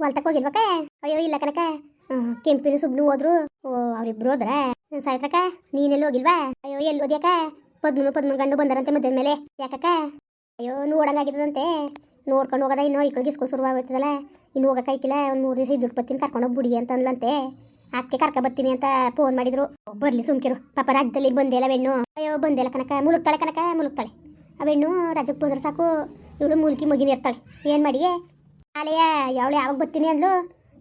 ಹೊಲ್ತಕ್ಕೆ ಹೋಗಿಲ್ವಕ್ಕ ಅಯ್ಯೋ, ಇಲ್ಲ ಕನಕ ಕೆಂಪಿನ ಸುಬ್ನು ಹೋದ್ರು. ಓ, ಅವ್ರಿಬ್ರು ಹೋದ್ರ? ಸಾಯ್ತಕ್ಕ ನೀನೆಲ್ಲಿ ಹೋಗಿಲ್ವಾ? ಅಯ್ಯೋ, ಎಲ್ಲಿ ಹೋದ್ಯಾಕ? ಪದ್ಮನು ಪದ್ಮನ್ ಗಂಡು ಬಂದರಂತೆ ಮಧ್ಯದ ಮೇಲೆ. ಯಾಕಕ್ಕ? ಅಯ್ಯೋ ನೋಡಂಗಾಗಿದ್ದದಂತೆ ನೋಡ್ಕೊಂಡು ಹೋಗದ ಇನ್ನು ಈ ಕಡೆಗೆ ಶುರು ಇನ್ನು ಹೋಗಕ್ಕೆ ಐಕಿಲ್ಲ ಒಂದು ಮೂರು ದಿವಸ ದುಡ್ಡು ಬತ್ತೀನಿ ಕರ್ಕೊಂಡು ಬುಡಿ ಅಂತ ಅಂದ್ಲಂತೆ. ಆಕೆ ಕರ್ಕ ಬರ್ತೀನಿ ಅಂತ ಫೋನ್ ಮಾಡಿದ್ರು. ಬರ್ಲಿ ಸುಮ್ಕಿರು. ಪಾಪ ರಾಜ್ಯದಲ್ಲಿ ಬಂದೇ ಇಲ್ಲ ಬೆಣ್ಣು. ಅಯ್ಯೋ, ಬಂದೇ ಇಲ್ಲ ಕನಕ ಮುಳುಗ್ತಾಳೆ ಕನಕ ಮುಳುಗ್ತಾಳೆ. ಆ ಬೆಣ್ಣು ರಾಜಕ್ಕೆ ಬಂದ್ರೆ ಸಾಕು. ಇವಳು ಮುಲ್ಕಿ ಮಗಿನ ಇರ್ತಾಳೆ. ಏನು ಮಾಡಿ ಆಲೆಯ ಯಾವಳು ಯಾವಾಗ ಬರ್ತೀನಿ ಅಂದ್ಲು.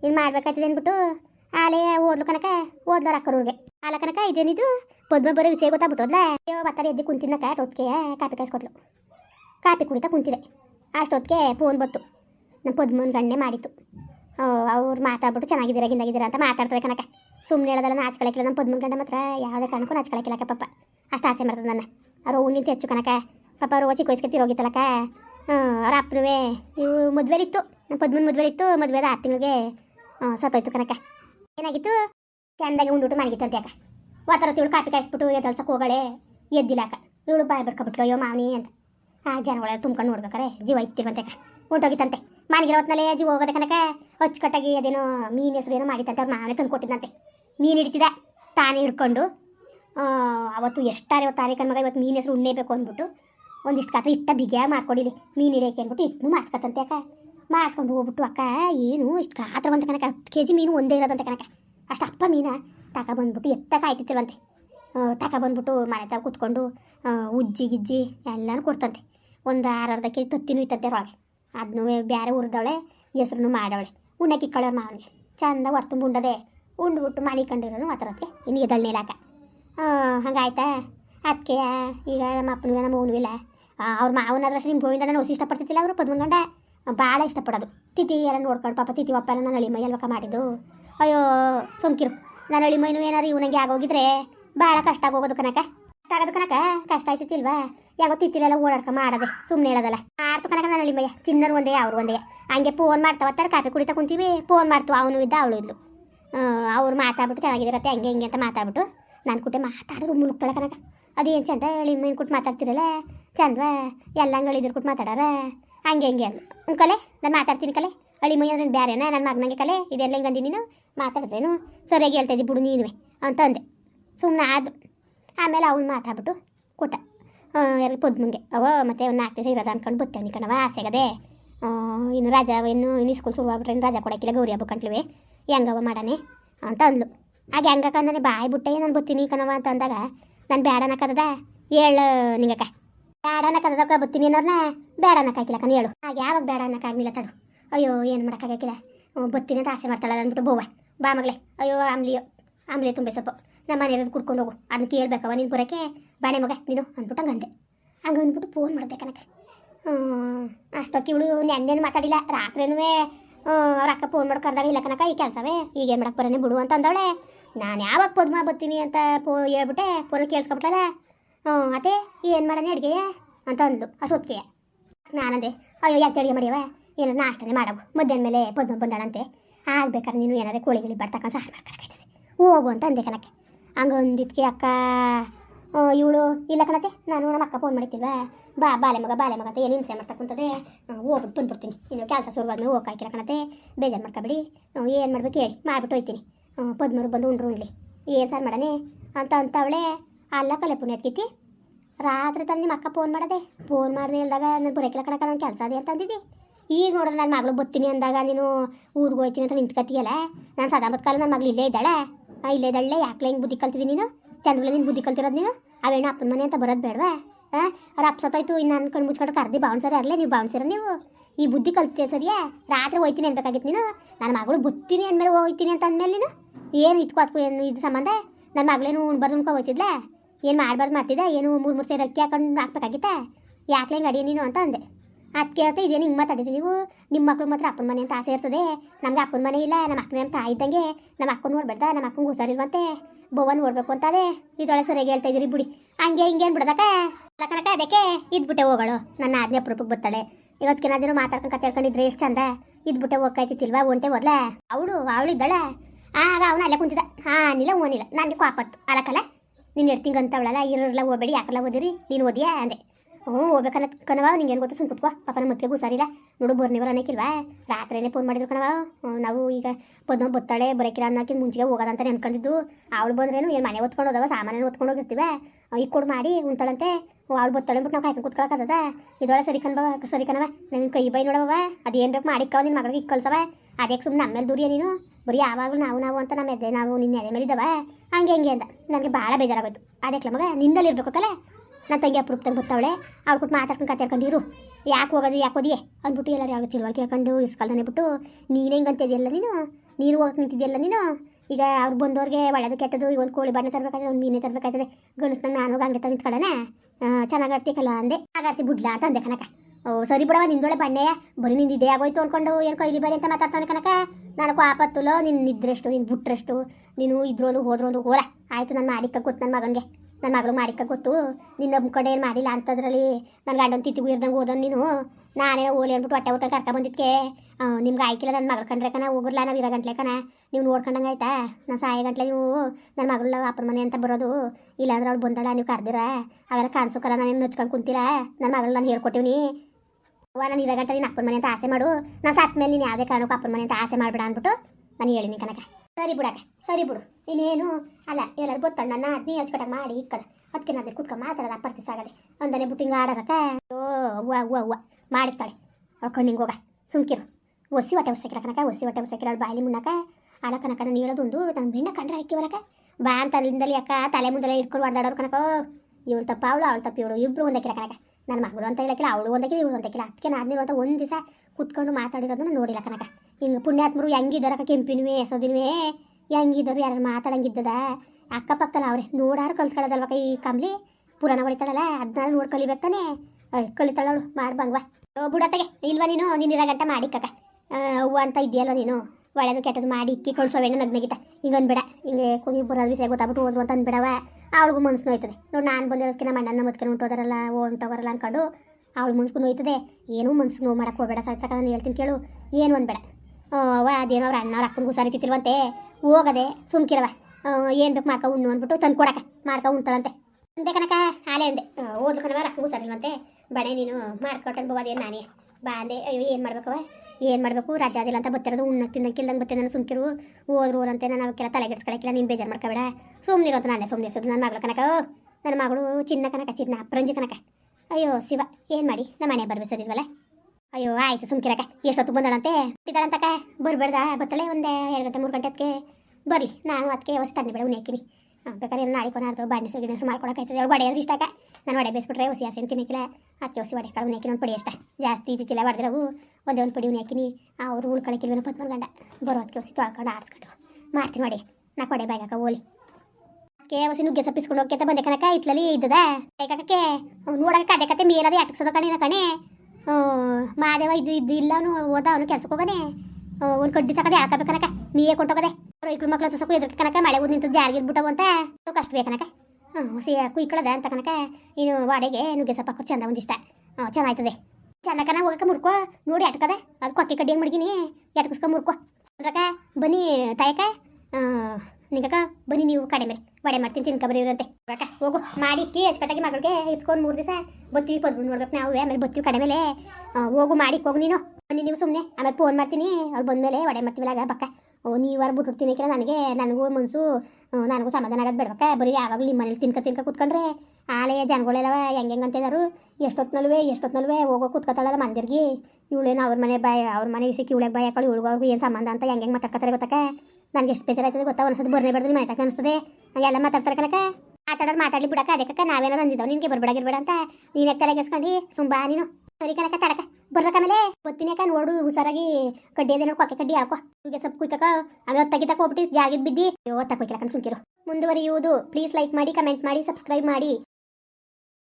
ಇದು ಮಾಡ್ಬೇಕಾಯ್ತದೆ ಅಂದ್ಬಿಟ್ಟು ಅಲೆಯ ಓದ್ಲು ಕನಕ ಓದ್ಲಾರ ಅಕ್ಕರವ್ರಿಗೆ ಆಲ ಕನಕ, ಇದೇನಿದು? ಪದ್ಮ ಬರೋ ವಿಷಯ ಗೊತ್ತಾಗ್ಬಿಟ್ಟೋದ್ಲ? ಅಯ್ಯೋ ಬತ್ತಾರೆ ಎದ್ದು ಕುಂತಿದ್ನಕ ಟೊತ್ಗೆ ಕಾಪಿ ಕಾಯಿಸ್ಕೊಟ್ಲು. ಕಾಪಿ ಕುಡಿತಾ ಕುಂತಿದೆ. ಅಷ್ಟೊತ್ತಿಗೆ ಫೋನ್ ಬತ್ತು ನಮ್ಮ ಪದ್ಮನ ಗಣ್ಣೆ ಮಾಡಿತ್ತು. ಅವ್ರು ಮಾತಾಡ್ಬಿಟ್ಟು ಚೆನ್ನಾಗಿದ್ದೀರಾ, ಗಿಂದಾಗಿದ್ದೀರಾ ಅಂತ ಮಾತಾಡ್ತಾರೆ ಕನಕ. ಸುಮ್ಮನೆ ಹೇಳೋದಲ್ಲ ನಾಚ್ಕೊಳಕಿಲ್ಲ ನಮ್ಮ ಪದ್ಮನ ಗಂಡ ಮಾತ್ರ ಯಾವುದೇ ಕಾರಣಕ್ಕೂ ನಾಚ್ಕೊಳಕಿಲ್ಲ ಪಪ್ಪ ಅಷ್ಟು ಆಸೆ ಮಾಡ್ತದೆ ನನ್ನ. ಅವ್ರು ನಿಂತು ಹೆಚ್ಚು ಕನಕ. ಪಪ್ಪ ಅವ್ರು ಚಿಕ್ಕ ವಯಸ್ಸಿಗೆ ಹ್ಞೂ ಅವ್ರ ಅಪ್ಪನೂ ಇವು ಮದುವೆಲಿತ್ತು. ನಮ್ಮ ಮದುವೆ ಇತ್ತು ಮದುವೆದ ಆರು ತಿಂಗಳಿಗೆ ಸತ್ತೋಯ್ತು ಕನಕ ಏನಾಗಿತ್ತು? ಚೆಂದಾಗಿ ಊಟ ಮಲಗಿತ್ತಂತೆ ಅಕ್ಕ. ಒತ್ತರ ತಿಳು ಕಾಪಿ ಕಾಯಿಸ್ಬಿಟ್ಟು ಎದಳ್ಸಕ್ಕೆ ಹೋಗಳೆ. ಎದ್ದಿಲ್ಲ ಅಕ್ಕ. ಇವಳು ಬಾಯ್ ಬರ್ಕೊಬಿಟ್ಲು ಅಯ್ಯೋ ಮಾವನಿ ಅಂತ. ಆ ಜನಗಳೆಲ್ಲ ತುಂಬ್ಕೊಂಡು ನೋಡ್ಬೇಕಾರೆ, ಜೀವ ಇತ್ತಿರುವಂತೆ ಅಕ್ಕ. ಹೊಂಟೋಗಿತ್ತಂತೆ ಮಾನಿಗಿರೋ ಹೊತ್ನಲ್ಲೇ ಜೀವ ಹೋಗೋದ ಕನಕ ಅಚ್ಚುಕಟ್ಟಾಗಿ ಅದೇನೋ ಮೀನು ಹೆಸರು ಏನೋ ಮಾಡಿತ್ತಂತೆ, ಅವ್ರು ಮಾವನೇ ತಂದು ಕೊಟ್ಟಿದ್ದಂತೆ ಮೀನು ಹಿಡಿತಿದ್ದ, ತಾನೇ ಹಿಡ್ಕೊಂಡು. ಅವತ್ತು ಎಷ್ಟಾರೆ ತಾರೀಕನ ಮಗ, ಇವತ್ತು ಮೀನು ಹೆಸರು ಉಣ್ಣೇಬೇಕು ಅಂದ್ಬಿಟ್ಟು ಒಂದಿಷ್ಟು ಕಾತ್ರ ಇಟ್ಟ ಬಿಗಿಯಾಗಿ ಮಾಡ್ಕೊಡಿಲಿ. ಮೀನು ಹಿಡಿಯೋಕೆ ಅಂದ್ಬಿಟ್ಟು ಇಟ್ಟು ಮಾಡಿಸ್ಕತ್ತಂತೆ ಅಕ್ಕ. ಮಾಡಿಸ್ಕೊಂಡು ಹೋಗ್ಬಿಟ್ಟು ಅಕ್ಕ, ಏನು ಇಷ್ಟು ಕಾತ್ರ ಬಂತ ಕನಕ ಹತ್ತು ಕೆ ಜಿ ಮೀನು ಒಂದೇ ಇರೋದಂತ ಕನಕ ಅಷ್ಟು ಅಪ್ಪ ಮೀನ. ತಕ ಬಂದ್ಬಿಟ್ಟು ಎತ್ತ ಕಾಯ್ತಿತ್ತಿಲ್ವಂತೆ ತಕ ಬಂದ್ಬಿಟ್ಟು ಮನೆ ತಾವ ಕೂತ್ಕೊಂಡು ಉಜ್ಜಿ ಗಿಜ್ಜಿ ಎಲ್ಲನೂ ಕೊಡ್ತಂತೆ. ಒಂದು ಆರು ಅರ್ಧ ಕೆ ಜಿ ತತ್ತಿನೂ ಇತ್ತಂತೆ ಒಳಗೆ ಅದನ್ನು ಬೇರೆ ಹುರಿದವಳೆ ಹೆಸ್ರನ್ನು ಮಾಡವಳೆ. ಉಣ್ಣಕ್ಕೆ ಕಳೆ ಮಾವನಿಗೆ. ಚಂದ ಹೊರ್ತು ಉಂಡದೆ. ಉಂಡ್ಬಿಟ್ಟು ಮಾಡಿಕೊಂಡಿರೋನು ಮಾತಾಡೋದಕ್ಕೆ ಇನ್ನು ಎದಳ್ ನೀಲಾಕ ಹಂಗಾಯ್ತಾ? ಅದಕ್ಕೆ ಈಗ ನಮ್ಮ ಅಪ್ಪನಿಗೆ ನಮ್ಮ ಅವನು ಇಲ್ಲ ಅವ್ರ ಮಾವನಾದ್ರೂ ನಿಮ್ಮ ನಿಮ್ಮ ನಾನು ಹೊಸ ಇಷ್ಟಪಡ್ತಿದ್ದಿಲ್ಲ ಅವರು ಪದ್ಮಂಗಂಡ ಭಾಳ ಇಷ್ಟಪಡೋದು. ತಿಥಿ ಎಲ್ಲ ನೋಡ್ಕೊಂಡು ಪಾಪ ತಿಥಿ ಒಪ್ಪ ಎಲ್ಲ ನಾನು ಅಳಿ ಮೈ ಮಾಡಿದ್ದು. ಅಯ್ಯೋ, ಸುಮ್ಕಿರು, ನಾನು ಅಳಿ ಮೈನು ಏನಾರು ಇವನಿಗೆ ಆಗೋಗಿದ್ರೆ ಭಾಳ ಕಷ್ಟ ಆಗೋಗೋದು ಕನಕ ಕಷ್ಟ ಆಗೋದು ಕನಕ ಕಷ್ಟ ಆಯ್ತಿತ್ತಿಲ್ವಾ ಯಾವತ್ತು ತಿತ್ತಿಲೆಲ್ಲ ಓಡಾಡ್ಕ ಮಾಡೋದೆ ಸುಮ್ಮನೆ ಹೇಳೋದಲ್ಲ. ಆಡ್ತು ಕನಕ ನಾನು ಅಳಿ ಮಯ್ಯ ಚಿನ್ನರು ಒಂದೇ, ಅವ್ರು ಒಂದೇ. ಹಂಗೆ ಫೋನ್ ಮಾಡ್ತಾವತ್ತಾರೆ ಕಾಫಿ ಕುಡಿತಾ ಕುಂತೀವಿ ಫೋನ್ ಮಾಡ್ತು, ಅವನು ಇದ್ದ, ಅವಳು ಇದ್ಲು. ಅವ್ರು ಮಾತಾಡ್ಬಿಟ್ಟು ಚೆನ್ನಾಗಿದಿರತ್ತೆ, ಹಂಗೆ ಹಿಂಗೆ ಅಂತ ಮಾತಾಡ್ಬಿಟ್ಟು ನಾನು ಕುಟ್ಟೆ ಮಾತಾಡಿದ್ರು ಮುಳುಗ್ತಾಳೆ ಕನಕ ಅದೇನು ಚಂದ ಹೇಳಿ ಮೀನು ಕೊಟ್ಟು ಮಾತಾಡ್ತಿರಲ್ಲ, ಚಂದ್ವಾ ಎಲ್ಲ ಇದ್ರ ಕೊಟ್ಟು ಮಾತಾಡಾರ? ಹಂಗೆ, ಹಿಂಗೆ. ಹ್ಞೂ ಕಲೆ, ನಾನು ಮಾತಾಡ್ತೀನಿ ಕಲೆ. ಅಳಿ ಮೈ ಅಂದ್ರೆ ಬೇರೆನ ನನ್ನ ಮಗನಂಗೆ ಕಲೆ? ಇದೆಲ್ಲ ಹಿಂಗೆ ಅಂದಿನಿ ನೀನು? ಮಾತಾಡಿದ್ರೇನು? ಸರಿಯಾಗಿ ಹೇಳ್ತಾ ಇದ್ದಿ ಬಿಡು ನೀನುವೆ ಅಂತಂದೆ ಸುಮ್ಮನೆ ಅದು ಆಮೇಲೆ ಅವ್ನು ಮಾತಾಡ್ಬಿಟ್ಟು ಕೊಟ್ಟ ಎರಡು ಪದ್ಮಂಗೆ. ಅವ ಮತ್ತೆ ಒಂದು ನಾಲ್ಕು ದಿವಸ ಇರೋದು ಅನ್ಕೊಂಡು ಬತ್ತೇವನಿ ಕಣವ ಆಸೆಗದೆ ಇನ್ನು ರಾಜ, ಇನ್ನು ಇನ್ನು ಸ್ಕೂಲ್ ಶುರು ಆಗ್ಬಿಟ್ರೆ ರಾಜ ಕೊಡಕ್ಕಿಲ್ಲ, ಗೌರಿ ಹಬ್ಬ ಕಂಟ್ಲಿವೆ. ಹೆಂಗವ ಮಾಡಾನೆ? ಅಂತ ಅಂದ್ಲು. ಆಗ ಹೆಂಗಕ್ಕ ನಾನು ಬಾಯಿ ಬಿಟ್ಟೆ ನಾನು ಬರ್ತೀನಿ ಕಣವ ಅಂತ ಅಂದಾಗ, ನಾನು ಬೇಡನಕ್ಕದ ಹೇಳು ನಿಂಗಕ್ಕ. ಬೇಡ ಅನ್ನಕ್ಕದಕ್ಕ ಬತ್ತೀನಿ ಅನ್ನೋರ್ನ ಬೇಡ ಅನ್ನಕ್ಕಾಗಿಲ್ಲ ಹೇಳು. ಹಾಗೆ ಯಾವಾಗ ಬೇಡ ಆಗ್ಲಿಲ್ಲ ತಡು. ಅಯ್ಯೋ, ಏನು ಮಾಡೋಕ್ಕಾಗಿಲ್ಲ ಬತ್ತೀನಿ ಅಂತ ಆಸೆ ಮಾಡ್ತಾಳೆ ಅಂದ್ಬಿಟ್ಟು ಬೋವ. ಬಾ ಮಗಳೇ. ಅಯ್ಯೋ, ಆಮ್ಲಿಯೋ. ಆಮ್ಲಿ ತುಂಬೆ ಸೊಪ್ಪು. ನಮ್ಮ ಮನೆಯವ್ರದ್ದು ಕುಡ್ಕೊಂಡು ಹೋಗು. ಅದನ್ನ ಕೇಳ್ಬೇಕವ ನೀನು ಬರೋಕ್ಕೆ ಬಾಣೆ ಮಗ, ನೀನು ಅಂದ್ಬಿಟ್ಟು ಹಂಗೆ ಅಂದೆ ಹಂಗೆ ಅಂದ್ಬಿಟ್ಟು ಫೋನ್ ಮಾಡಿದೆ ಕನಕ ಅಷ್ಟೊತ್ತಿ ಇವಳು ನೆನ್ನೇನು ಮಾತಾಡಿಲ್ಲ. ರಾತ್ರಿನೂ ಅವ್ರ ಅಕ್ಕ ಫೋನ್ ಮಾಡಿ ಕರೆದಾಗ ಇಲ್ಲ ಕನಕ ಈ ಕೆಲಸವೇ. ಈಗ ಏನು ಮಾಡಕ್ಕೆ ಬರೋನೆ ಬಿಡು ಅಂತ ಅಂದವಳೆ. ನಾನು ಯಾವಾಗ ಪದ್ಮ ಬರ್ತೀನಿ ಅಂತ ಪೋ ಹೇಳ್ಬಿಟ್ಟೆ. ಫೋನ್ ಕೇಳಿಸ್ಕೊಬಿಟ್ಟಲ್ಲ. ಹ್ಞೂ ಏನು ಮಾಡೋಣ ಅಡುಗೆ ಅಂತ ಅಂದ್ಲು. ಅಷ್ಟೊತ್ತಿಗೆ ನಾನಂದೆ, ಅಯ್ಯೋ, ಯಾಕೆ ಅಡುಗೆ ಮಾಡ್ಯವ ಏನಾರು ನಾಷ್ಟನೇ ಮಾಡವು ಮಧ್ಯಾಹ್ನ ಮೇಲೆ ಪದ್ಮ ಬಂದಾಳಂತೆ. ಆಗ್ಬೇಕಾದ್ರೆ ನೀನು ಏನಾದ್ರೆ ಕೋಳಿಗಳಿಗೆ ಗಿಳಿ ಬರ್ತಕ್ಕ ಸಹ ಮಾಡ್ಕೊಳ್ಕೈತೆ ಹೋಗು ಅಂತ ಅಂದೆ ಕಣಕ್ಕೆ. ಹಂಗೆ ಅಂದಿದ್ಕೆ ಅಕ್ಕ ಇವಳು, ಇಲ್ಲ ಕಣತೆ ನಾನು ನಮ್ಮ ಅಕ್ಕ ಫೋನ್ ಮಾಡಿದ್ದಿಲ್ವಾ ಬಾ, ಬಾಲೆ ಮಗ ಬಾಲೆ ಮಗ ಅಂತ ಏನು ಹಿಂಸೆ ಮಾಡ್ತಾ ಕುಂತದೆ? ಹೋಗ್ಬಿಟ್ಟು ಬಂದ್ಬಿಡ್ತೀನಿ. ಇನ್ನು ಕೆಲಸ ಶುರುವಾದ್ಮೇಲೆ ಹೋಗಾಕಿಲ್ಲ ಕಣತೆ ಬೇಜಾರು ಮಾಡ್ಕೊಬೇಡಿ. ಏನು ಮಾಡ್ಬೇಕು ಹೇಳಿ. ಮಾಡ್ಬಿಟ್ಟು ಹೋಯ್ತೀನಿ. ಪದ್ಮರು ಬಂದು ಉಂಡ್ರು ಉಣ್ಲಿ ಏನು ಸರ್ ಮಾಡನೆ ಅಂತ ಅಂತವಳೆ ಅಲ್ಲ ಕಲೆ ಪುಣ್ಯತ್ಕಿತಿ ರಾತ್ರಿ ತನ ನಿಮ್ಮ ಅಕ್ಕ ಫೋನ್ ಮಾಡದೆ ಫೋನ್ ಮಾಡಿದೆ ಇಲ್ಲದಾಗ ನಾನು ಬರೋಕಿಲ್ಲ ಕಣಕ ನನ್ನ ಕೆಲಸ ಅದೇ ಅಂತ ಅಂದಿದ್ದೆ ಈಗ ನೋಡಿದ್ರೆ ನನ್ನ ಮಗಳು ಬತ್ತೀನಿ ಅಂದಾಗ ನೀನು ಊರಿಗೆ ಹೋಯ್ತೀನಿ ಅಂತ ನಿಂತ್ಕತ್ತೀಯಲ್ಲ? ನಾನು ಸದಾ ಕಾಲ ನನ್ನ ಮಗಳು ಇಲ್ಲೇ ಇದ್ದಾಳೆ. ಇಲ್ಲೇ ಇದ್ದಾಳೆ ಯಾಕೆ ಹಿಂಗೆ ಬುದ್ಧಿ ಕಲ್ತಿದ್ದೀನಿ ನೀನು? ಚಂದ್ರಲ್ಲ ನೀನು ಬುದ್ಧಿ ಕಲ್ತಿರೋದು ನೀನು? ಅವೇನು ಅಪ್ಪನ ಮನೆ ಅಂತ ಬರೋದು ಬೇಡವಾ? ಹಾಂ ಅವ್ರು ಅಪ್ಪ ಸತ್ತೋಯ್ತು ಇನ್ನು ನನ್ನ ಕಣ್ಣು ಮುಚ್ಕೊಂಡು ಕರ್ದಿ ಬೌನ್ಸರ್ ಅರ್ಲೇ, ನೀವು ಬೌನ್ಸರ್ ನೀವು. ಈ ಬುದ್ಧಿ ಕಲ್ತೀಯ ಸರಿಯಾ ರಾತ್ರಿ ಹೋಯ್ತೀನಿ ಅನ್ಬೇಕಾಗಿತ್ತು ನೀನು? ನನ್ನ ಮಗಳು ಬುತ್ತೀನಿ ಅಂದಮೇಲೆ ಹೋಗ್ತೀನಿ ಅಂತ ಅಂದಮೇಲೆ ನೀನು? ಏನು ಅದಕ್ಕೂ ಏನು ಇದು ಸಂಬಂಧ? ನನ್ನ ಮಗಳೇನು ಉಣ್ಬಾರ್ದು ಅನ್ಕೊ ಹೋಯ್ತಿದ್ಲ? ಏನು ಮಾಡಬಾರ್ದು ಮಾಡ್ತಿದ್ದೆ? ಏನು ಮೂರು ಮೂರು ಸೇರಿ ಅಕ್ಕಿ ಹಾಕೊಂಡು ಹಾಕ್ಬೇಕಾಗಿತ್ತ? ಯಾಕೆ ಹಿಂಗೆ ಅಡಿಯ ನೀನು ಅಂತ ಅಂದೆ. ಅದಕ್ಕೆ ಅಂತ ಇದೇನು ಹಿಂಗೆ ಮಾತಾಡಿದ್ರಿ ನೀವು ನಿಮ್ಮ ಮಕ್ಳು ಮಾತ್ರ ಅಪ್ಪನ ಮನೆ ಅಂತ ಆಸೆ ಇರ್ತದೆ. ನಮ್ಗೆ ಅಪ್ಪನ ಮನೆ ಇಲ್ಲ ನಮ್ಮ ಅಕ್ಕನ ಅಂತ ಆಯ್ತಂಗೆ ನಮ್ಮ ಅಕ್ಕನ ನೋಡ್ಬೇಡ್ದ ನಮ್ಮ ಅಕ್ಕಂಗೆ ಹುಷಾರಿಲ್ವಂತೆ. ಬೋವ ನೋಡ್ಬೇಕು ಅಂತ ಅದೇ ಇದೊಳಗೆ ಸರಿಯಾಗಿ ಹೇಳ್ತಾ ಇದ್ದೀರಿ ಬಿಡಿ. ಹಂಗೆ ಹಿಂಗೇನು ಅನ್ಬಿಡ್ದಕ್ಕ ಅಲ್ಲ ಕನಕ ಅದಕ್ಕೆ ಇದ್ಬಿಟ್ಟೆ ಹೋಗೋಳು. ನನ್ನ ಆಜ್ಞೆ ಅಪರೂಪಕ್ಕೆ ಬರ್ತಾಳೆ. ಇವತ್ತಿಗೇನಾದ್ರೂ ಮಾತಾಡ್ಕೊಂಡು ಕತೆ ಹೇಳ್ಕೊಂಡಿದ್ರೆ ಎಷ್ಟು ಚಂದ? ಇದ್ಬಿಟ್ಟೆ ಹೋಗ್ಕಾಯ್ತಿತ್ತಿಲ್ವಾ ಒಂಟೆ ಹೋದ್ಲ ಅವಳು ಅವಳು ಇದ್ದಾಳೆ. ಆಗ ಅವನು ಅಲ್ಲೇ ಕುಂತಿದ್ದ. ಹಾಂ ಅನಿಲ್ಲ ಓನಿಲ್ಲ ನನಗೆ ಕಾಪತ್ತು ಅಲಕಲ್ಲ ನೀನು ಎಡ್ತಿಂಗ್ ಅಂತವಳಲ್ಲ ಇರೋಲ್ಲ ಹೋಗಬೇಡಿ ಯಾಕಲ್ಲ ಓದಿರಿ ನೀನು ಓದಿಯಾ ಅಂದೆ. ಹ್ಞೂ ಹೋಗ್ಬೇಕನ್ನ ಕಣವ ನಿಂಗೆ ಏನು ಗೊತ್ತು ಸುಮ್ ಕುತ್ಕೋ ಪಾಪ ನಮ್ಮ ಮತ್ತೆಗೂ ಹುಷಾರಿಲ್ಲ. ನೋಡು ಬರ್ನಿವರ ಅನ್ನಕ್ಕಿಲ್ವಾ ರಾತ್ರಿನೇ ಫೋನ್ ಮಾಡಿದ್ರು ಕಣವ ನಾವು ಈಗ ಪದ್ಮ ಬತ್ತಾಳೆ ಬರೋಕಿಲ್ಲ ಅನ್ನೋಕೆ ಮುಂಚೆಗೆ ಹೋಗೋದಂತ ಅನ್ಕೊಂಡಿದ್ದು ಅವಳು ಬಂದ್ರೇನು, ಏನು ಮನೆ ಹೊತ್ಕೊಂಡು ಹೋದವ ಸಾಮಾನು ಹೊತ್ಕೊಂಡು ಹೋಗಿರ್ತೀವ? ಈಗ ಕೊಡು ಮಾಡಿ, ಉಂತಾಳಂತೆ. ಅವಳು ಬತ್ತಾಳೆ ಅಂದ್ಬಿಟ್ಟು ನಾವು ಕಾಯ್ಕೊಂಡು ಕುತ್ಕೊಳಕ್ಕದ ಇದೊಳ ಸರಿ ಕಣವ ಸರಿ ಕಣವ ನಿನ್ನ ಕೈ ಬೈ ನೋಡವ ಅದೇನು ಬೇಕು ಮಾಡಿಕ್ಕವ ನಿನ್ನ ಮಗಳಿಗೆ ಇಕ್ಕ ಕಳ್ಸವ ಅದಕ್ಕೆ ಸುಮ್ಮನೆ ನಮ್ಮೇಲೆ ದುರಿಯ ನೀನು? ಬರೀ ಯಾವಾಗಲೂ ನಾವು ನಾವು ಅಂತ ನಮ್ಮ ಎದೆ, ನಾವು ನಿನ್ನ ಎದೆ ಮೇಲೆ ಇದ್ದಾವೆ ಹಂಗೆ ಹಂಗೆ ಅಂತ ನನಗೆ ಭಾಳ ಬೇಜಾರಾಗೋಯ್ತು. ಅದಕ್ಕೆ ಮಗ, ನಿಂದಲ್ಲಿ ಇರಬೇಕು ಕಲೆ ನನ್ನ ತಂಗಿ ಅಪ್ರೂಪ್ದಾಗ ಬರ್ತಾವಳೆ ಅವ್ರು ಕೊಟ್ಟು ಮಾತಾಡ್ಕೊಂಡು ಇರು. ಯಾಕೆ ಹೋಗೋದು, ಯಾಕೆ ಓದಿಯೇ ಅಂದ್ಬಿಟ್ಟು ಎಲ್ಲರೂ ಯಾವಾಗ ತಿಳುವಳಿಕೆ ಕೇಳ್ಕೊಂಡು ಇಸ್ಕೊಳ್ತಾನೆ ಬಿಟ್ಟು ನೀನೇ ಹೆಂಗೆ ಅಂತಿದೆಯಲ್ಲ ನೀನು? ನೀನು ಹೋಗಕ್ಕೆ ನಿಂತಿದ್ಯಲ್ಲ ನೀನು? ಈಗ ಅವ್ರು ಬಂದವ್ರಿಗೆ ಒಳ್ಳೆಯದು ಕೆಟ್ಟದು ಒಂದು ಕೋಳಿ ಬಣ್ಣ ತರಬೇಕಾದ್ರೆ ಒಂದು ಮೀನೇ ತರಬೇಕಾಯ್ತದೆ. ಗಣಸ್ನಾಗ ನಾನು ಹಂಗೆ ತಂದು ನಿಂತ್ಕೊಳ್ಳೋಣ? ಚೆನ್ನಾಗಿ ಆಡ್ತೀಕಲ್ಲ ಅಂದೆ. ಹಾಗಾಡ್ತಿ ಬಿಡ್ಲಾ ಅಂತ ಅಂದೆ ಕನಕ ಸರಿ ಬಿಡವ ನಿಂದೊಳೆ ಬಣ್ಣೆಯ ಬರೀ ನಿಂದ ಇದೇ ಆಗೋಯ್ತು ಅನ್ಕೊಂಡು ಏನು ಕೈಲಿ ಬರಿ ಅಂತ ಮಾತಾಡ್ತಾನೆ ಕನಕ ನಾನು ಆಪತ್ತುಲೋ ನಿನ್ನ ನಿದ್ರೆಷ್ಟು, ನೀನು ಬಿಟ್ರೆಷ್ಟು, ನೀನು ಇದ್ರೊಂದು ಹೋದ್ರೊಂದು ಹೋಲ ಆಯಿತು, ನಾನು ಮಾಡಿಕ್ಕ ಗೊತ್ತು ನನ್ನ ಮಗನಿಗೆ. ನನ್ನ ಮಗಳು ಮಾಡಿಕ್ಕ ಗೊತ್ತು. ನಿನ್ನ ನಂಬ್ಕೊಂಡು ಏನು ಮಾಡಿಲ್ಲ ಅಂತದ್ರಲ್ಲಿ ನನ್ನ ಗಂಡನ ತಿತ್ತಿಗೂ ಇರ್ದಂಗೆ ಓದೋನು ನೀನು. ನಾನೇ ಓಲಿ ಅಂದ್ಬಿಟ್ಟು ಹೊಟ್ಟೆ ಊಟ ಕರ್ಕ ಬಂದಿದ್ಕೆ. ನಿಮ್ಗೆ ಆಯ್ಕಿಲ್ಲ ನನ್ನ ಮಗಳು ಕಂಡ್ರೆ ಕಣ? ಹೋಗಿರ್ಲ ನಾವು ಇರೋ ಗಂಟ್ಲೆ ಕಣ? ನೀವು ನೋಡ್ಕೊಂಡಂಗೆ ಆಯ್ತಾ? ನಾನು ಸಾಯ ಗಂಟ್ಲೆ ನೀವು ನನ್ನ ಮಗಳ ಅಪ್ಪನ ಮನೆ ಅಂತ ಬರೋದು. ಇಲ್ಲಾಂದ್ರೆ ಅವ್ಳು ಬಂದಳ, ನೀವು ಕರ್ದಿರ? ಅವೆಲ್ಲ ಕಾಣಿಸೋಕಲ್ಲ ನಾನು ನಚ್ಕೊಂಡು ಕುಂತೀರಾ? ನನ್ನ ಮಗಳು ನಾನು ಹೇಳ್ಕೊಟ್ಟಿವ್ನಿ. ಅವ್ವ, ನಾನು ಇರೋ ನೀನು ಅಪ್ಪನ ಮನೆ ಅಂತ ಆಸೆ ಮಾಡು. ನಾನು ಸತ್ತ ಮೇಲೆ ನೀನು ಯಾವುದೇ ಕಾರಣಕ್ಕೂ ಅಪ್ಪನ ಮನೆ ಅಂತ ಆಸೆ ಮಾಡ್ಬಿಡ ಅಂದ್ಬಿಟ್ಟು ನಾನು ಹೇಳಿನಿ ಕನಕ. ಸರಿ ಬಿಡಕ ಸರಿ ಬಿಡು. ಇನ್ನೇನು ಅಲ್ಲ, ಎಲ್ಲರೂ ಗೊತ್ತಣ್ಣ ನನ್ನ ನೀ ಹಚ್ಕೊಟ ಮಾಡಿ ಇಕ್ಕದ. ಅದಕ್ಕೆ ನಾನು ಕುತ್ಕೊಂಡು ಮಾತಾಡೋದು ಅಪ್ಪರ್ತಿ ಆಗದೆ ಒಂದನೇ ಬಿಟ್ಟು ಹಿಂಗೆ ಆಡೋದಕ್ಕ? ಓ ಅವ್ವ ಅವ್ವ ಅವ್ವ. ಮಾಡಿರ್ತಾಳೆ ಅವ್ಳು ಕಣ್ಣಿಂಗೆ ಹೋಗ. ಸುಮ್ಕಿರು. ಒಸಿ ಹೊಟ್ಟೆ ಉಸಕಿರ ಕನಕ, ಒಸಿ ಹೊಟ್ಟೆ ಉಸಕಿರ ಅವಳು ಬಾಯಲ್ಲಿ ಮುನ್ನಕ ಅಲ್ಲ ಕನಕ ನಾನು ಹೇಳೋದೊಂದು ನನ್ನ ಬೆಣ್ಣ ಕಂಡ್ರೆ ಹಾಕಿವಲಕ ಬಾ ಅಂತ ಅಲ್ಲಿಂದಲೇ ಅಕ್ಕ, ತಲೆ ಮುಂದೆಲ್ಲ ಇಟ್ಕೊಂಡು ಹೊಡೆದಾಡೋರು ಕನಕ. ಇವಳು ತಪ್ಪ ಅವಳು ಅವಳು ತಪ್ಪ ಇವಳು. ಇಬ್ಬರು ಒಂದಕ್ಕಿರ ಕನಕ. ನನ್ನ ಮಗಳು ಅಂತ ಹೇಳಕ್ಕಿಲ್ಲ, ಅವಳು ಒಂದಕ್ಕಿಲ್ಲ ಇವಳು ಒಂದಕ್ಕಿಲ್ಲ ಅದಕ್ಕೆ ನಾನು ಅಂತ ಒಂದು ದಿವಸ ಕುತ್ಕೊಂಡು ಮಾತಾಡಿರೋದನ್ನ ನಾನು ನೋಡಿಲ್ಲ ಕನಕ. ಹಿಂಗೆ ಪುಣ್ಯಾತ್ಮರು ಹೆಂಗಿದ್ದಾರಕ್ಕ ಕೆಂಪಿನುವೆ ಎಸೋದಿನುವೆ ಹೆಂಗಿದ್ದಾರು ಯಾರು ಮಾತಾಡಂಗಿದ್ದದ? ಅಕ್ಕಪಕ್ಕಲ್ಲ ಅವ್ರೆ, ನೋಡಾರು ಕಲ್ಸ್ಕೊಳ್ಳೋದಲ್ವಕ್ಕ ಈ ಕಂಬ್ಲಿ ಪುರಾಣ ಹೊಡಿತಾಳಲ್ಲ ಅದನ್ನ ನೋಡಿ ಕಲಿಬೇಕು ತಾನೆ? ಕಲಿತಾಳವಳು ಮಾಡ್ಬಂಗ್ವಾ ಬುಡತ್ತಗೆ, ಇಲ್ವಾ ನೀನು? ನೀನಿರ ಗಂಟೆ ಮಾಡಿ ಕಕ್ಕ. ಹೂವು ಅಂತ ಇದೆಯಲ್ವ ನೀನು? ಒಳ್ಳೇದು ಕೆಟ್ಟದ್ದು ಮಾಡಿ ಇಕ್ಕಿ ಕಳ್ಸೋವೇಣ ನಗ್ನಗಿತ ಹಿಂಗೆ ಅನ್ಬೇಡ. ಹಿಂಗೆ ಕುಗಿ ಬರೋದು ವಿಷಯ ಗೊತ್ತಾಗ್ಬಿಟ್ಟು ಹೋದ್ರು ಅಂತ ಅನ್ಬೇಡವ. ಅವಳಿಗೂ ಮನ್ಸು ನೋಯ್ತದೆ. ನೋಡಿ ನಾನು ಬಂದಿರೋದಕ್ಕೆ ನಮ್ಮ ಅಣ್ಣನ ಮತ್ಕೊಂಡು ಹೊಂಟೋದಾರಲ್ಲ ಹೊಂಟೋಗರಲ್ಲ ಅನ್ಕೊಂಡು ಅವಳು ಮನ್ಸು ನೋಯ್ತದೆ. ಏನೂ ಮನ್ಸು ನೋವು ಮಾಡಕ್ಕೆ ಹೋಗ್ಬೇಡ. ಸಾಕ ನಾನು ಹೇಳ್ತೀನಿ ಕೇಳು. ಏನು ಅನ್ಬೇಡ. ಅವ ಅದೇನೋ ಅವ್ರ ಅಣ್ಣವ್ರ ಅವ್ರ ಸರಿತಿತ್ತಿರುವಂತೆ ಹೋಗದೆ ಸುಮ್ಕಿರವ ಏನು ಬೇಕು ಮಾಡ್ಕೊ ಉಣ್ಣು ಅಂದ್ಬಿಟ್ಟು ತಂದು ಕೊಡಕ ಮಾಡ್ಕೊ ಉಣ್ತಾಳಂತೆ. ಅಂದೆ ಕನಕ ಆಲೆ ಅಂದೆ. ಓದು ಕಣವ ರಕ್ಕೂ ಸರಿಲ್ವಂತೆ ಬಡೇ ನೀನು ಮಾಡ್ಕೊಟ್ಟಂಗೆ ಬೋದೇನು ನಾನೇ. ಬಾ ಅಂದೆ. ಅಯ್ಯೋ, ಏನು ಮಾಡ್ಬೇಕವ ಏನು ಮಾಡಬೇಕು? ರಜಾ ಅದಿಲ್ಲ ಅಂತ ಬತ್ತಿರೋದು ಉಣ್ಣಕ್ಕೆ ತಿನ್ನಕ್ಕೆ ಇಲ್ಲದಂಗೆ ಬತ್ತೆ ನಾನು ಸುಮ್ಕಿರು ಹೋದ್ರು ಅಂತೆ ನಾನು ಅವಕ್ಕೆಲ್ಲ ತಲೆಗೆಡ್ಸ್ಕೊಳಕ್ಕಿಲ್ಲ ನೀನು ಬೇಜಾರು ಮಾಡ್ಕೋಬೇಡ. ಸುಮ್ಮನಿರೋ ಅಂತ ನಾನೇ ಸುಮ್ಮನೆ ನನ್ನ ಮಗಳ ಕನಕ ನನ್ನ ಮಗಳು ಚಿನ್ನ ಕನಕ, ಚಿನ್ನ ಅಪ್ರಂಜಿ ಕನಕ. ಅಯ್ಯೋ, ಶಿವ, ಏನು ಮಾಡಿ? ನಮ್ಮ ಮನೆ ಬರ್ಬೇಕು ಸರಿಲ್ವಲ್ಲ ಅಯ್ಯೋ, ಆಯಿತು ಸುಮ್ಕಿರಕ ಎಷ್ಟೊತ್ತು ಬಂದಳಂತೆ? ಇದ್ದಾಳಂತಕ ಬರ್ಬೇಡ್ದ ಬತ್ತಳೆ ಒಂದೇ ಎರಡು ಗಂಟೆ, ಮೂರು ಗಂಟೆ ಅದಕ್ಕೆ ಬರ್ರಿ ನಾನು ಅದಕ್ಕೆ ಹೊಸ ತಣ್ಣೆ ಬೇಡ ಉಣ್ಣಾಕಿನಿ ಬೇಕಾದ್ರೆ ಏನು ನಾಳೆ ಕೊನಾರ್ದು ಬಾಂಡೆ ಸರ್ ಗಿಡ ಮಾಡ್ಕೊಳಕಾಯ್ತದೆ ಅವ್ಳು ಬಡೆ ಅಂದ್ರೆ ನಾನು ವಡೆ ಬೇಯಿಸ್ಬಿಟ್ರೆ, ಹೊಸಿ, ಹಸಿ ತಿನ್ನಕ್ಕಿಲ್ಲ. ಅತ್ತೆ, ಹೊಸಿ, ವಡೆ ಕಾಳು ಹಾಕಿ ಒಂದು ಪಡಿ ಅಷ್ಟ ಜಾಸ್ತಿ ಇದ್ದಿಲ್ಲ ಹೊಡೆದ್ರವು ಒಂದೇ ಒಂದು ಪಡಿ ಹಾಕಿನಿ. ಅವ್ರು ಉಳ್ಕೊಳಕ್ಕಿಲ್ವೇನೋ ಪತ್ಮನ ಗಂಡ. ಬರೋ ಅದಕ್ಕೆ ಹೊಸಿ ತೊಳ್ಕೊಂಡು ಆಡಿಸ್ಕೊಂಡು. ಮಾಡ್ತೀನಿ ನೋಡಿ. ನಾ ಕೊಡೆ ಬಾಯ್ಗಾಕ ಓಲಿ. ಕೆ ಹೊಸಿ ನುಗ್ಗೆ ಸಪ್ಪಿಸ್ಕೊಂಡು ಹೋಗ್ಯತ ಬಂದೆ ಕನಕ ಇತ್ಲಲ್ಲಿ ಇದ್ದದ. ಕೈಕಾಕಕ್ಕೆ ನೋಡಕ್ಕೆ ಕತೆ ಕತೆ, ಮೇಲದೆ ಅಟಕ್ಸೋದ ಕಣಿನ ಕಣೆ ಮಾದೇವ ಇದು ಇದ್ದು ಇಲ್ಲ ಅವನು ಹೋದ ಅವನು ಕೆಲ್ಸಕ್ಕೆ ಹೋಗನೆ. ಒಂದು ಕಡ್ಡಿ ತಗೊಂಡು ಎಳ್ಕೋಬೇಕನಕ ಮೀಯೇ ಕೊಟ್ಟೋಗದೆ ರೈತರ ಮಕ್ಳು ಸ್ವಲ್ಪ ಎದುರು ಕನಕ ಮಳೆ ನಿಂತು ಜಾರಿಗೆ ಬಿಟ್ಟವು ಅಂತ. ಕಷ್ಟ ಬೇಕನಕ ಹ್ಞೂ, ಸಿ ಕುಯ್ಕೊಳ್ಳೋದ ಅಂತ ಕನಕ ಇನ್ನು ವಾಡೆಗೆ ನುಗ್ಗೆ ಸಪ್ಪ ಕೊಟ್ಟು ಚಂದ ಒಂದಿಷ್ಟ. ಹ್ಞೂ ಚೆನ್ನಾಯ್ತದೆ ಚೆನ್ನಕನ ಹೋಗಕ ಮುಡ್ಕೊ ನೋಡಿ ಎಟ್ಕದ ಅದು ಕೊಕ್ಕೆ ಕಡ್ಡಿ ಮುಡ್ಗಿನಿ? ಎಟ್ಕಿಸ್ಕೊ ಮುಡ್ಕೊ ಅಂದ್ರಕ ಬನ್ನಿ ತಾಯಕ ನಿಂಗಕ್ಕ, ಬನ್ನಿ ನೀವು ಕಡೆ ಮೇಲೆ. ವಡೆ ಮಾಡ್ತೀನಿ, ತಿನ್ಕ ಬರೀ ಇರುತ್ತೆ ಅಕ್ಕ ಹೋಗು. ಮಾಡಿ ಇಕ್ಕಿ ಎಚ್ಕಟ್ಟಾಗಿ ಮಗಳಿಗೆ ಇಸ್ಕೊಂಡು ಮೂರು ದಿವಸ ಬತ್ತೀವಿ ನೋಡ್ಬೇಕು ನಾವು. ಆಮೇಲೆ ಬತ್ತೀವಿ ಕಡೆ ಮೇಲೆ ಹೋಗು, ಮಾಡಿ, ಹೋಗು ನೀನು. ಬನ್ನಿ ನೀವು ಸುಮ್ಮನೆ ಆಮೇಲೆ ಫೋನ್ ಮಾಡ್ತೀನಿ. ಅವ್ಳು ಬಂದಮೇಲೆ ವಡೆ ಮಾಡ್ತೀವಲ್ಲ ಬಕ್ಕ ಓ ಬಿಟ್ಟು ಬಿಟ್ಬಿಡ್ತೀನಿ ಕೆಲ ನನಗೆ, ನನಗೂ ಮನಸ್ಸು ನನಗೂ ಸಮಾಧಾನ ಆಗೋದು ಬಿಡ್ಬೇಕ ಬರೀ ಯಾವಾಗಲೂ ನಿಮ್ಮ ಮನೇಲಿ ತಿನ್ಕ ತಿನ್ಕ ಕೂತ್ಕೊಂಡ್ರೆ ಆಲೆಯ ಜನಗಳೆಲ್ಲವ ಹೆಂಗೆ ಹೆಂಗೆ ಅಂತಿದಾರು. ಎಷ್ಟೊತ್ತಿನಲ್ವೇ ಎಷ್ಟೊತ್ತಿನಲ್ವೇ ಹೋಗೋ ಕೂತ್ಕೊತಾಳಲ್ಲ ಮಂದಿರ್ಗಿ. ಇವಳೇನು ಅವ್ರ ಮನೆ ಬಾಯ, ಅವ್ರ ಮನೆ ಸಿಕ್ಕಿ ಇವಳಿಗೆ ಬಾಯ್ ಹಾಕೊಳ್ಳಿ, ಇವಳಿಗೆ ಅವ್ರಿಗೂ ಏನು ಸಂಬಂಧ ಅಂತ ಹೆಂಗೆ ಹೆಂಗೆ ಗೊತ್ತಕ್ಕ? ನನಗೆ ಎಷ್ಟು ಬೇಜಾರಾಯ್ತದೆ ಗೊತ್ತಾ? ಒಂದ್ಸತಿ ಬರ್ನೇ ಬರ್ದು ಮನೆ ತಕ್ಕ ಅನಿಸ್ತದೆ. ಹಂಗೆಲ್ಲ ಮಾತಾಡ್ತಾರೆ ಕನಕ ಮಾತಾಡೋದು ಮಾತಾಡ್ಲಿ ಬಿಡಕ್ಕ ಅದಕ್ಕೆ ನಾವೇನೋ ಬಂದಿದ್ದಾವೆ ನಿನಗೆ ಬರ್ಬೇಡಾಗಿರ್ಬೇಡ ಅಂತ. ನೀನು ತಲೆ ಕೆಸ್ಕೊಂಡು ಸುಂಬಾ ನೀನು. ಸರಿ ಕಣಕ ತಡಕ. ಬರ್ಲಕ ಆಮೇಲೆ ಗೊತ್ತಿನಕ ನೋಡು, ಹುಷಾರಾಗಿ ಕಡ್ಡಿ ಅದೇ ನೋಡು ಕೊಕ್ಕೆ ಕಡ್ಡಿ ಹಾಕೋ ಹೀಗೆ ಸ್ವಲ್ಪ ಕುಯ್ತಕ, ಆಮೇಲೆ ಹೊತ್ತ ತಕ ಹೋಗ್ಬಿಟ್ಟು ಜಾಗಿದ್ ಬಿದ್ದಿ. ಯೋ ಕುಯ್ಕಲ ಕಣ್ ಸುಂಕಿರು ಮುಂದುವರಿಯುವುದು. ಪ್ಲೀಸ್ ಲೈಕ್ ಮಾಡಿ ಕಮೆಂಟ್ ಮಾಡಿ ಸಬ್ಸ್ಕ್ರೈಬ್ ಮಾಡಿ.